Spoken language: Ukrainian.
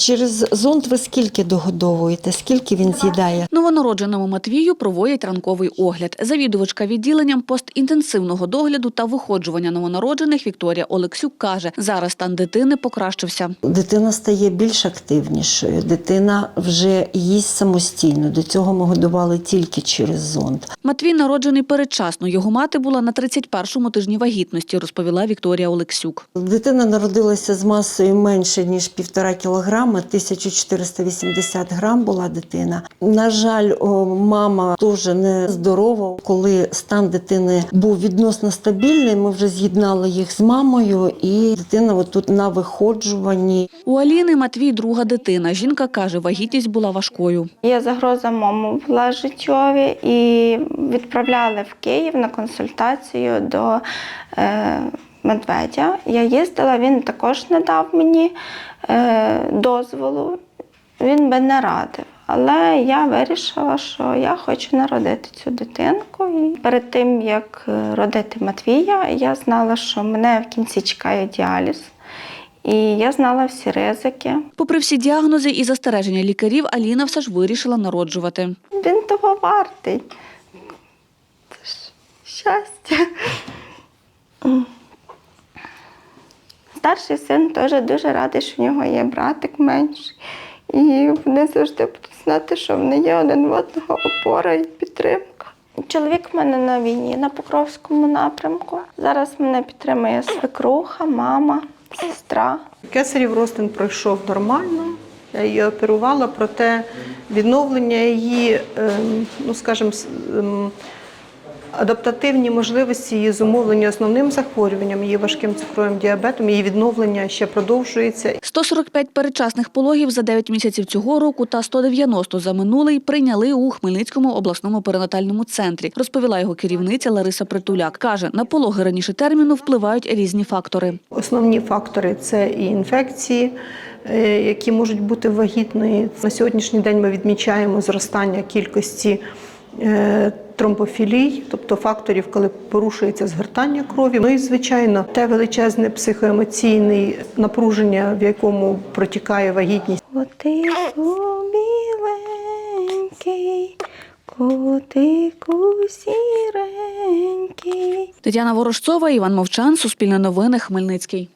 Через зонд ви скільки догодовуєте? Скільки він з'їдає? Новонародженому Матвію проводять ранковий огляд. Завідувачка відділенням постінтенсивного догляду та виходжування новонароджених Вікторія Олексюк каже, зараз стан дитини покращився. Дитина стає більш активнішою, дитина вже їсть самостійно. До цього ми годували тільки через зонд. Матвій народжений передчасно. Його мати була на 31-му тижні вагітності, розповіла Вікторія Олексюк. Дитина народилася з масою менше ніж півтора кілограма, 1480 грам була дитина. На жаль, мама дуже нездорова. Коли стан дитини був відносно стабільний, ми вже з'єднали їх з мамою, і дитина отут на виходжуванні. У Аліни Матвій друга дитина. Жінка каже, вагітність була важкою. Є загроза моєму була життєві і відправляли в Київ на консультацію до е, медведя. Я їздила, він також не дав мені е, дозволу, він би не радив. Але я вирішила, що я хочу народити цю дитинку. І перед тим, як е, родити Матвія, я знала, що мене в кінці чекає діаліз. І я знала всі ризики. Попри всі діагнози і застереження лікарів, Аліна все ж вирішила народжувати. Він того вартий. Це ж щастя. Старший син теж дуже радий, що в нього є братик менший. І вони завжди будуть знати, що вони є один в одного опора і підтримка. Чоловік в мене на війні на Покровському напрямку. Зараз мене підтримує свекруха, мама, сестра. Кесарів розтин пройшов нормально. Я її оперувала, проте відновлення її, ем, ну скажімо, адаптативні можливості її зумовлення основним захворюванням, її важким цукровим діабетом, її відновлення ще продовжується. 145 передчасних пологів за 9 місяців цього року та 190 за минулий прийняли у Хмельницькому обласному перинатальному центрі, розповіла його керівниця Лариса Притуляк. Каже, на пологи раніше терміну впливають різні фактори. Основні фактори це і інфекції, е, які можуть бути вагітної. На сьогоднішній день ми відмічаємо зростання кількості е, тромбофілій, тобто факторів, коли порушується згортання крові. Ну і звичайно, те величезне психоемоційне напруження, в якому протікає вагітність. Біленький, котику сіренький. Тетяна Ворожцова, Іван Мовчан, Суспільне новини, Хмельницький.